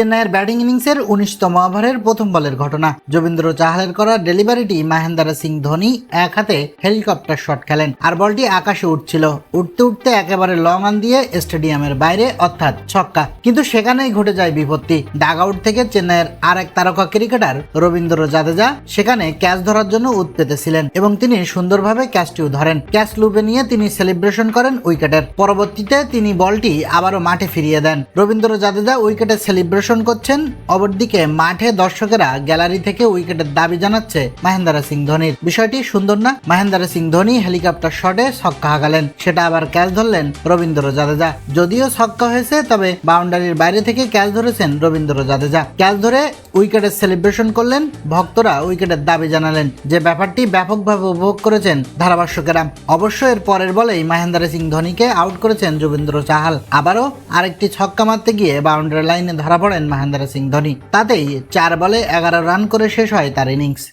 চেন্নাইয়ের ব্যাটিং ইনিংসের উনিশতম ওভারের প্রথম বলের ঘটনা। যবীন্দ্র চাহালের করা ডেলিভারিটি মহেন্দ্র সিং ধোনি এক হাতে হেলিকপ্টার শট খেলেন, আর বলটি আকাশে উঠছিল। উঠতে উঠতে একেবারে লং অন দিয়ে স্টেডিয়ামের বাইরে অর্থাৎ ছক্কা। কিন্তু সেখানেই ঘটে যায় বিপত্তি। ডাগ আউট থেকে চেন্নাইয়ের আর এক তারকা ক্রিকেটার রবীন্দ্র জাদেজা সেখানে ক্যাচ ধরার জন্য উৎপেতে ছিলেন এবং তিনি সুন্দরভাবে ক্যাচটিও ধরেন। ক্যাচ লুপে নিয়ে তিনি সেলিব্রেশন করেন উইকেটের। পরবর্তীতে তিনি বলটি আবারও মাঠে ফিরিয়ে দেন। রবীন্দ্র জাদেজা উইকেটে সেলিব্রেশন করছেন। অপরদিকে মাঠে দর্শকেরা গ্যালারি থেকে উইকেটের দাবি জানাচ্ছে মহেন্দ্র সিং ধোনির। বিষয়টি সুন্দর না, মহেন্দ্র সিং ধোনি হেলিকপ্টার শটে ছক্কা হাঁকালেন সেটা আবার ক্যাচ ধরলেন রবীন্দ্র জাদেজা। যদিও ছক্কা হয়েছে, তবে বাউন্ডারির বাইরে থেকে ক্যাচ ধরেছেন রবীন্দ্র জাদেজা। ক্যাচ ধরে উইকেটের সেলিব্রেশন করলেন, ভক্তরা উইকেটের দাবি জানালেন। যে ব্যাপারটি ব্যাপকভাবে উপভোগ করেছেন ধারাভাষ্যকেরা। অবশ্য এর পরের বলেই মহেন্দ্র সিং ধোনিকে আউট করেছেন যুবেন্দ্র চাহাল। আবারও আরেকটি ছক্কা মারতে গিয়ে বাউন্ডারি লাইনে ধরা পড়েন মহেন্দ্র সিং ধোনি। তাতেই চার বলে এগারো রান করে শেষ হয় তার ইনিংস।